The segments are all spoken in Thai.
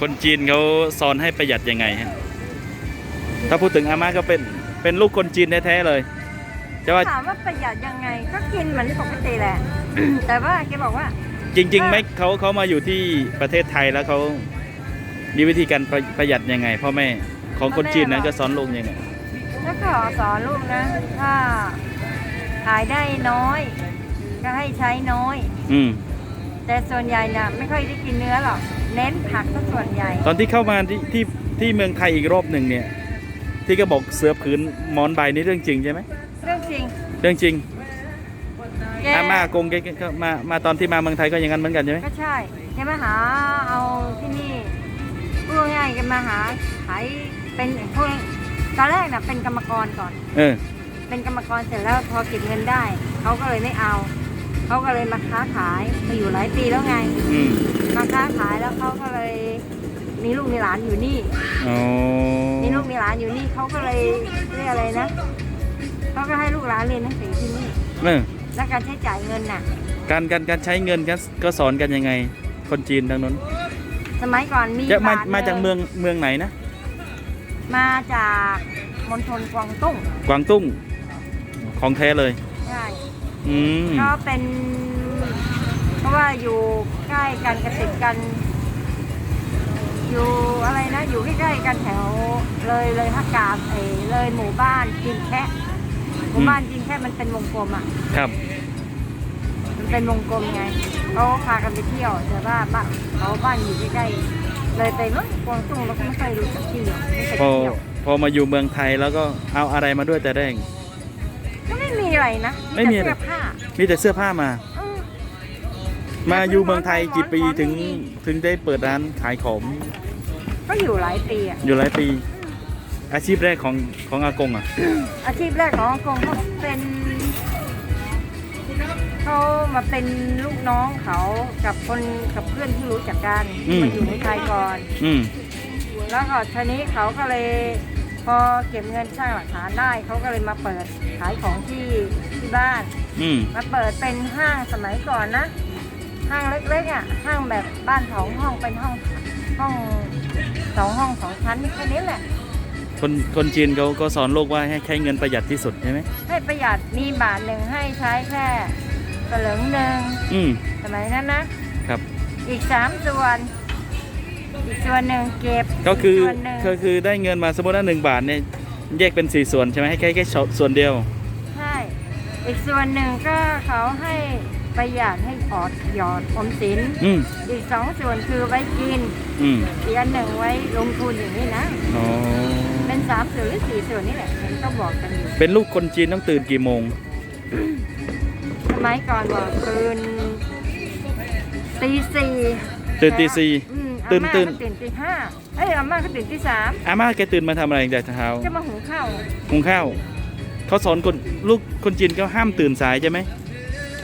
คนจีนเขาสอนให้ประหยัดยังไงฮะถ้าพูดถึงอาม่าก็เป็นเป็นลูกคนจีนแท้ๆเลยแต่ว่าถามว่าประหยัดยังไง ก็กินเหมือนปกติแหละ แต่ว่าแกบอกว่า จริงๆไหมเขาเขามาอยู่ที่ประเทศไทยแล้วเขามีวิธีการประประหยัดยังไงพ่อแม่ของคนจีนนั้นก็สอนลูกยังไงถ้าขอสอนลูกนะ ถ้าขายได้น้อย ก็ให้ใช้น้อย อืม แต่ส่วนใหญ่น่ะไม่ค่อยได้กินเนื้อหรอก เน้นผักก็ส่วนใหญ่ ตอนที่เข้ามาที่ที่ที่เมืองไทยอีกรอบหนึ่งเนี่ย ที่ก็บอกเสือผืนหมอนใบนี่เรื่องจริงใช่ไหมเรื่องจริงเรื่องจริงแกอาม่ากงแกก็มามาตอนที่มาเมืองไทยก็อย่างนั้นเหมือนกันใช่ไหมก็ใช่แกมาหาเอาที่นี่พูดง่ายๆแกมาหาขายเป็นพวกตอนแรกน่ะเป็นกรรมกรก่อน เออ เป็นกรรมกรเสร็จแล้วพอเก็บเงินได้เขาก็เลยไม่เอา เขาก็เลยมาค้าขายมาอยู่หลายปีแล้วไง อืมมาค้าขายแล้วเขาก็เลยมีลูกมีหลานอยู่นี่ อ๋อมีลูกมีหลานอยู่นี่เขาก็เลยเรียกอะไรนะเขาก็ให้ลูกหลานเรียนหนังสือที่นี่เออแล้วการใช้จ่ายเงินน่ะ การการการใช้เงินก็ก็สอนกันยังไง คนจีนทางนั้นสมัยก่อนมีจะมาบทมาจากลยเมืองเมืองไหนนะ มาจากมณฑลกวางตุ้งกวางตุ้งของแท้เลยใช่ อืมก็เป็น เพราะว่าอยู่ใกล้กันกระติดกัน อยู่อะไรนะ อยู่ใกล้ๆกันแถว เลยเลยฮักกาบเออเลยหมู่บ้านจินแคะหมู่บ้านจินแคะมันเป็นวงกลมอะ ครับ มันเป็นวงกลมไงเขาพากันไปเที่ยวแต่ว่าบ้านเขาบ้านอยู่ใกล้ๆเลยไปเมื่อกวางตุ้งเราก็ไม่เคยรู้จักที่อยู่ไม่เคยพอเที่ยวพอมาอยู่เมืองไทยแล้วก็เอาอะไรมาด้วยแต่แรกก็ไม่มี อะไรนะไม่มีอะไร แต่เสื้อผ้ามีแต่เสื้อผ้ามา เออ มาอยู่เมืองไทยกี่ปีร้อนๆถึงนี่ถึงได้เปิดร้านขายของก็อยู่หลายปีอะอยู่หลายปี อาชีพแรกของของอากงอะ อาชีพแรกของฮ่องกงเขาเป็นเขามาเป็นลูกน้องเขากับคนกับเพื่อนที่รู้จักกันอืม มาอยู่ในไทยก่อน อืม แล้วก็ทีนี้เขาก็เลย พอเก็บเงินสร้างหลักฐานได้เขาก็เลยมาเปิดขายของที่ที่บ้าน อืม มาเปิดเป็นห้างสมัยก่อนนะ ห้างเล็กๆอะ ห้างแบบบ้านสองห้องเป็นห้องห้องสองห้องสองชั้นแค่นี้แหละ คนคนจีนเขาก็สอนโลกว่าให้ใช้เงินประหยัดที่สุดใช่ไหมให้ประหยัดมีบาทหนึ่งให้ใช้แค่สลึงหนึ่งอืม สมัยนั้นนะครับ อีกสามส่วน อีกส่วนหนึ่งเก็บก็คือส่วนหนึ่งก็คือได้เงินมาสมมติว่าหนึ่งบาทเนี่ยแยกเป็นสี่ส่วนใช่ไหมให้แค่แค่ส่วนเดียว ใช่ อีกส่วนหนึ่งก็เขาให้ประหยัดให้ออดหยอดออมสิน อืมอีกสองส่วนคือไว้กินอืมอีกอันหนึ่งไว้ลงทุนอย่างนี้นะ อ๋อเป็นสามส่วนหรือสี่ส่วนนี่แหละเห็นก็บอกกันอยู่ เป็นลูกคนจีนต้องตื่นกี่โมง สมัยก่อนบอกตื่นตีสี่ตื่นตีสี่ อืม ตื่นอาม่าตื่นก็ตื่นตีห้าเอ้ยอาม่าก็ตื่นตีสามอาม่าแกตื่นมาทำอะไรแต่เช้าจะมาหุงข้าวหุงข้าวเขาสอนคนลูกคนจีนเขาห้ามตื่นสายใช่ไหม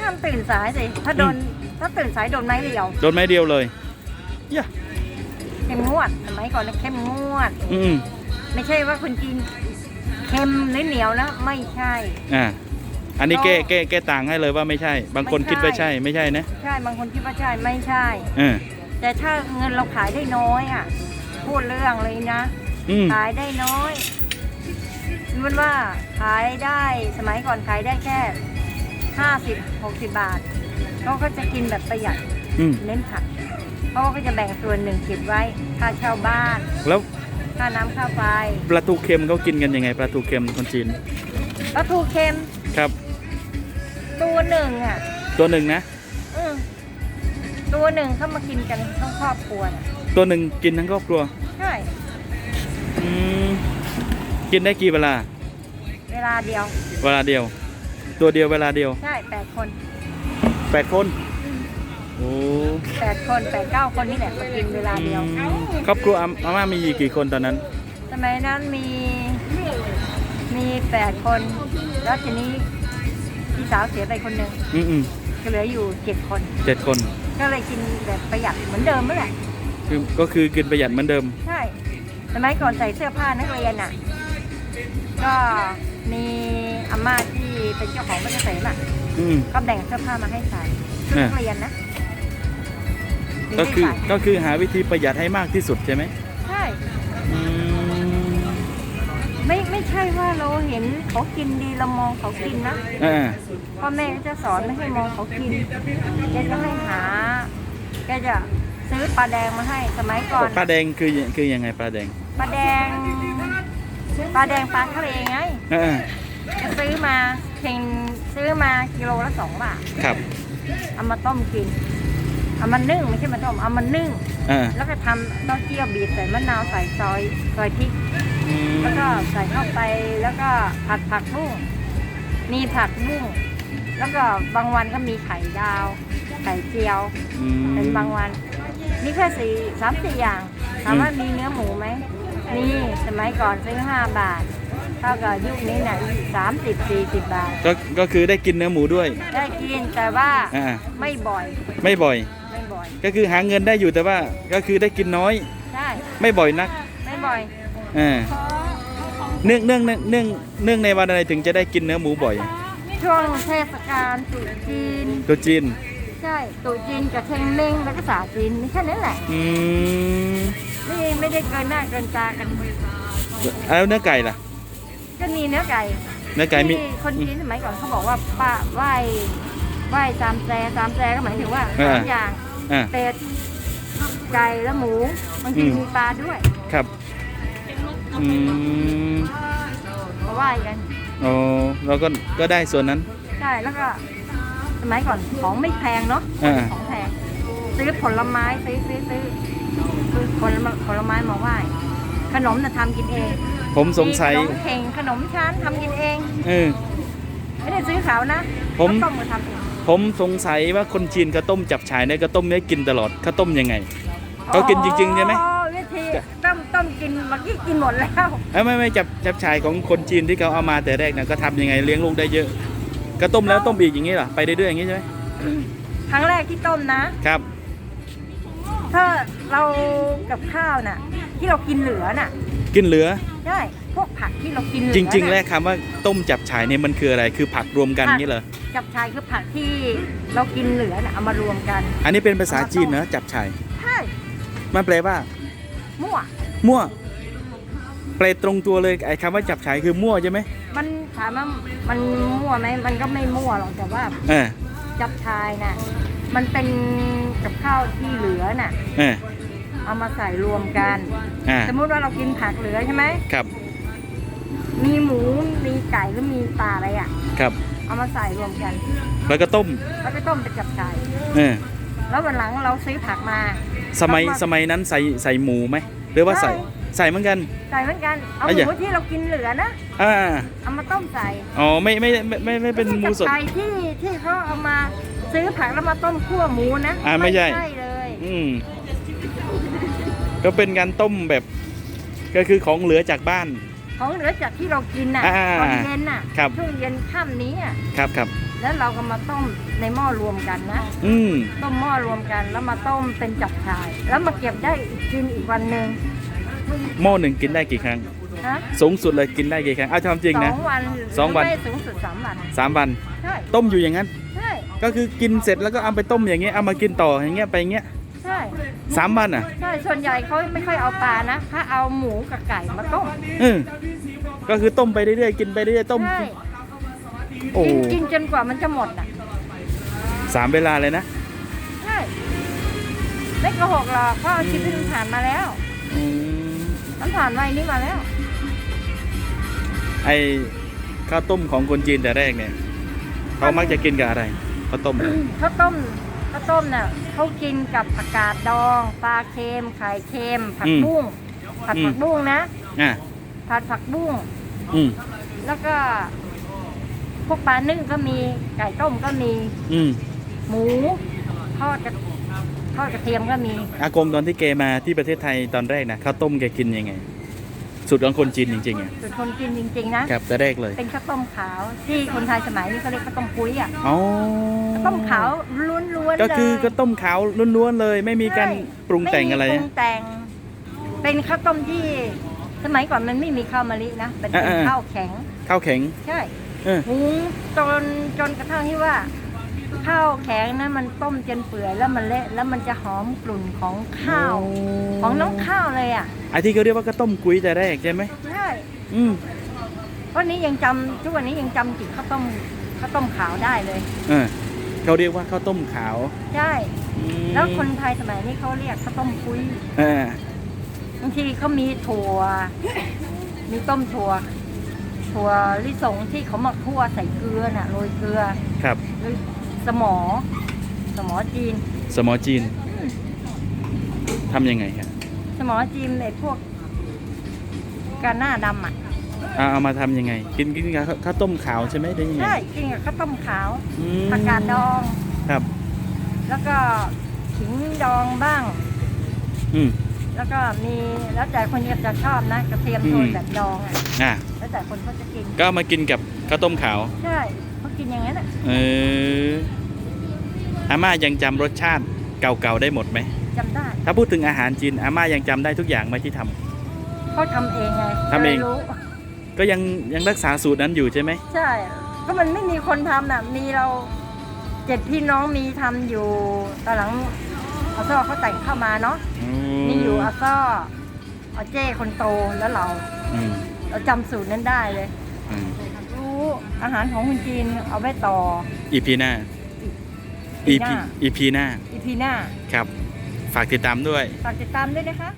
ห้ามตื่นสายสิถ้าโดนถ้าตื่นสายโดนไม้เรียวโดนไม้เดียวเลยย่าเข้มงวดสมัยก่อนนะเข้มงวด อืมไม่ใช่ว่าคนจีนเค็มหรือเหนียวนะไม่ใช่ อ่าอันนี้แก้ก็แก้แก้ต่างให้เลยว่าไม่ใช่ บางคนไม่ใช่คิดว่าใช่ไม่ใช่นะ ใช่บางคนคิดว่าใช่ไม่ใช่ เออ แต่ถ้าเงินเราขายได้น้อยอะ พูดเรื่องเลยนะ อืมขายได้น้อยมันว่าขายได้สมัยก่อนขายได้แค่ห้าสิบหกสิบบาทเขาก็จะกินแบบประหยัดอืมเน้นผักเขาก็จะแบ่งส่วนหนึ่งเก็บไว้ค่าเช่าบ้านแล้วค่าน้ำค่าไฟปลาทูเค็มเขากินกันยังไงปลาทูเค็มคนจีนปลาทูเค็มครับ ตัวหนึ่งอะ ตัวหนึ่งนะอืม ตัวหนึ่งเข้ามากินกันทั้งครอบครัวน่ะตัวหนึ่งกินทั้งครอบครัวใช่ อืมกินได้กี่เวลา เวลาเดียว เวลาเดียว ตัวเดียวเวลาเดียวใช่แปดคนแปดคนอืมโอ้แปดคนแปดเก้าคนนี่แหละมากินเวลาเดียว อืมครอบครัวอาอาม่ามีกี่คนตอนนั้น สมัยนั้นมีมีแปดคน แล้วทีนี้พี่สาวเสียไปคนหนึ่งอืมอืมก็เหลืออยู่เจ็ดคนเจ็ดคน ก็เลยกินแบบประหยัดเหมือนเดิมนั่นแหละคือก็คือกินประหยัดเหมือนเดิม ใช่สมัยก่อนใส่เสื้อผ้านักเรียนอะ ก็มีอาม่าที่เป็นเจ้าของบ้านเกษมอะอืม ก็แบ่งเสื้อผ้ามาให้ใส่ชุดอ่านักเรียนนะถึงก็ได้คือใส่ก็คือหาวิธีประหยัดให้มากที่สุดใช่ไหมใช่ อืม ไม่ไม่ใช่ว่าเราเห็นเขากินดีเรามองเขากินนะอ่าพ่อแม่ก็จะสอนไม่ให้มองเขากินแกจะให้หาแกจะซื้อปลาแดงมาให้สมัยก่อนปลาแดงคือคือยังไงปลาแดงปลาแดงปลาแดงปลาทะเลไงอ่าจะซื้อมาเข่งซื้อมากิโลละสองบาทครับเอามาต้มกินเอามานึ่งไม่ใช่มาต้มเอามานึ่งอ่าแล้วก็ทำเต้าเจี้ยวบีบใส่มะนาวใส่ซอยซอยพริกอืม แล้วก็ใส่เข้าไปแล้วก็ผัดผักบุ้งมีผักบุ้งแล้วก็บางวันก็มีไข่ดาว ไข่เจียวอืมเป็นบางวัน มีแค่สี่สามสี่อย่าง ถามว่ามีเนื้อหมูไหมมีสมัยก่อนซื้อห้าบาทเท่ากับยุคนี้เนี่ยสามสิบสี่สิบบาท ก็ก็คือได้กินเนื้อหมูด้วย ได้กินแต่ว่าอ่าไม่บ่อย ไม่บ่อย ไม่บ่อย ก็คือหาเงินได้อยู่แต่ว่าก็คือได้กินน้อย ใช่ ไม่บ่อยนัก ไม่บ่อย อ่าเนื่องเนื่องเนื่องเนื่องเนื่องในวันอะไรถึงจะได้กินเนื้อหมูบ่อยช่วงเทศกาลตรุษจีนตัวจีนใช่ตรุษจีนกับเชงเม้งแล้วก็สาจีนมีแค่นั้นแหละอืมไม่ไม่ได้เกินหน้าเกินตากันแล้วเนื้อไก่ล่ะ ก็มีเนื้อไก่เนื้อไก่มีที่คนจีนสมัยก่อนเขาบอกว่าป้าไหว้ไหว้ตามแจตามแจก็หมายถึงว่าสามอย่างอ่าเป็ดไก่และหมูบางทีอืมมีปลาด้วยครับ อืมเขาไหว้กันโอ้เราก็ก็ได้ส่วนนั้น ใช่แล้วก็สมัยก่อนของไม่แพงเนาะอ่า ของแพงซื้อผลไม้ซื้อซื้อซื้อซื้อผลไม้ผลไม้มาไหว้ขนมน่ะทำกินเองผมสงสัยมีขนมเข่งขนมชั้นทำกินเอง เออ ไม่ได้ซื้อเขานะผมเขาต้มมาทำเองผมสงสัยว่าคนจีนข้าวต้มจับฉ่ายเนี่ยข้าวต้มเนี่ยกินตลอดข้าวต้มยังไง เขากินจริงๆใช่ไหม อ๋อวิธีต้มต้ม กินเมื่อกี้กินหมดแล้วเอ้ยไม่ไม่จับจับฉ่ายของคนจีนที่เขาเอามาแต่แรกนะก็ทำยังไงเลี้ยงลูกได้เยอะ ก็ต้มแล้วต้มอีกอย่างนี้เหรอไปเรื่อยๆอย่างนี้ใช่ไหมครั้งแรกที่ต้มนะ ครับ ถ้าเรากับข้าวน่ะ ที่เรากินเหลือน่ะกินเหลือใช่พวกผักที่เรากินเหลือจริงๆน่ะแล้วคำว่าต้มจับฉ่ายเนี่ยมันคืออะไรคือผักรวมกันอย่างนี้เหรอจับชายคือผักที่เรากินเหลือน่ะเอามารวมกันอันนี้เป็นภาษาจีนเนอะจับฉ่ายใช่มันแปลว่า มั่ว มั่วแปลตรงตัวเลยไอ้คำว่าจับฉ่ายคือมั่วใช่ไหมมันถามว่ามันมั่วไหมมันก็ไม่มั่วหรอกแต่ว่าเออจับชายน่ะมันเป็นกับข้าวที่เหลือน่ะเออเอามาใส่รวมกัน อ่าสมมุติว่าเรากินผักเหลือใช่ไหมครับมีหมูมีไก่หรือมีปลาอะไรอะ ครับ เอามาใส่รวมกัน แล้วก็ต้มแล้วไปต้มเป็นจับชายเออแล้ววันหลังเราซื้อผักมาสมัยแล้วมาสมัยนั้นใส่ใส่หมูไหม หรือว่าใส่ใส่ใส่เหมือนกัน ใส่เหมือนกัน เอาอะหอย่ามูที่เรากินเหลือนะ อ่า เอามาต้มใส่ อ๋อไม่ไม่ไม่ไม่ไม่เป็นหมูสดไก่ที่ที่เขาเอามาซื้อผักแล้วมาต้มคั่วหมูนะ อ่าไม่ใช่เลย อืม ก็เป็นการต้มแบบ ก็คือของเหลือจากบ้าน ของเหลือจากที่เรากินน่ะอ่าตอนเย็นน่ะครับ ช่วงเย็นค่ำนี้อะครับครับแล้วเราก็มาต้มในหม้อรวมกันนะอืมต้มหม้อรวมกันแล้วมาต้มเป็นจับชาย แล้วมาเก็บได้อีกกินอีกวันหนึ่งหม้อหนึ่งกินได้กี่ครั้ง นะสูงสุดเลยกินได้กี่ครั้งเอาทำจริงสนะ องวันสองวันไม่สูงสุดสามวันสามวัน ใช่ต้มอยู่อย่างนั้น ใช่ก็คือกินเสร็จแล้วก็เอาไปต้มอย่างเงี้ยเอามากินต่ออย่างเงี้ยไปอย่างเงี้ยใช่สามวันอะใช่ส่วนใหญ่เขาไม่ค่อยเอาปลานะถ้าเอาหมูกับไก่มาต้ม เออ ก็คือต้มไปเรื่อยๆกินไปเรื่อยๆต้ม ใช่โอ้ กินกินจนกว่ามันจะหมดอะ สามเวลาเลยนะใช่ไม่โกหกหรอกเพราะชีวิตมันผ่านมาแล้ว อืมมันผ่านวัยนี้มาแล้ว ไอข้าวต้มของคนจีนแต่แรกเนี่ยเขามักจะกินกับอะไรข้าวต้ม ข้าวต้มข้าวต้มน่ะเขากินกับผักกาดดอง ปลาเค็มไข่เค็มผักอืมบุ้งผัดอืม ผักบุ้งนะ อะ ผัดผักบุ้งอืมแล้วก็พวกปลานึ่งก็มีไก่ต้มก็มี อืมหมูทอดกระทอดกระเทียมก็มี อากงตอนที่แกมาที่ประเทศไทยตอนแรกนะข้าวต้มแกกินยังไงสูตรของคนจีนจริงๆอะส่วนคนกินจริง ๆ นะ ครับแต่แรกเลยเป็นข้าวต้มขาวที่คนไทยสมัยนี้เขาเรียกข้าวต้มปุ้ยอะอ๋อข้าวต้มขาวล้วนๆเลยก็คือข้าวต้มขาวล้วนๆเลย ไม่มีการใช่ปรุงแต่งอะไรม่มีปรุอะงแต่ง เป็นข้าวต้มที่ สมัยก่อนมันไม่มีข้าวมะลินะเป็นเป็นอ่าๆ ข้าวแข็ง ข้าวแข็ง ใช่เออ หุงจนจนกระทั่งที่ว่า ข้าวแข็งนะมันต้มจนเปื่อยแล้วมันเละแล้วมันจะหอมกลุ่นของข้าว ของน้องข้าวเลยอะไอ้ที่เขาเรียกว่าข้าวต้มกุ้ยแต่แรกใช่ไหมใช่อืมวันนี้ยังจำทุกวันนี้ยังจำกลิ่นข้าวต้มข้าวต้มขาวได้เลย เออเขาเรียกว่าข้าวต้มขาวใช่ อืมแล้วคนไทยสมัยนี้เขาเรียกข้าวต้มคุย เออ บางทีเขามีถั่ว มีต้มถั่ว ถั่วลิสงที่เขาหมักคั่วใส่เกลือน่ะโรยเกลือครับ หรือสมอ สมอจีน สมอจีนทำยังไงครับสมอจีนไอ้พวกกาหน้าดำอะเอาเอามาทำยังไง กินกินกับข้าวข้าวต้มขาวใช่ไหมได้ยังไงใช่กินกับข้าวต้มขาวอืมผักกาดดอง ครับ แล้วก็ขิงดองบ้าง อืม แล้วก็มีแล้วแต่คนจะชอบนะกระเทียมโทนอืมแบบดองอะอะแล้วแต่คนเขาจะกินก็เอามากินกับข้าวต้มขาว ใช่เขากินอย่างนั้นอะเอออาม่ายังจำรสชาติเก่าๆได้หมดไหม จำได้ถ้าพูดถึงอาหารจีนอาม่ายังจำได้ทุกอย่างไหมที่ทำ เขาทำเองไงทำเองลยรู้ก็ยังยังรักษาสูตรนั้นอยู่ใช่ไหมใช่ก็มันไม่มีคนทำน่ะมีเราเจ็ดพี่น้องมีทำอยู่ตอนหลัง อาซ่อเขาแต่งเข้ามาเนาะอืมีอยู่อาซ่ออาเจ้คนโตแล้วเราอืมเราจำสูตรนั้นได้เลยอืมรู้อาหารของคนจีนเอาไว้ต่ออีพีหน้าอีอีพีหพีน้าอีพีหน้าอีพีหน้าครับ ฝากติดตามด้วย ฝากติดตามด้วยนะคะ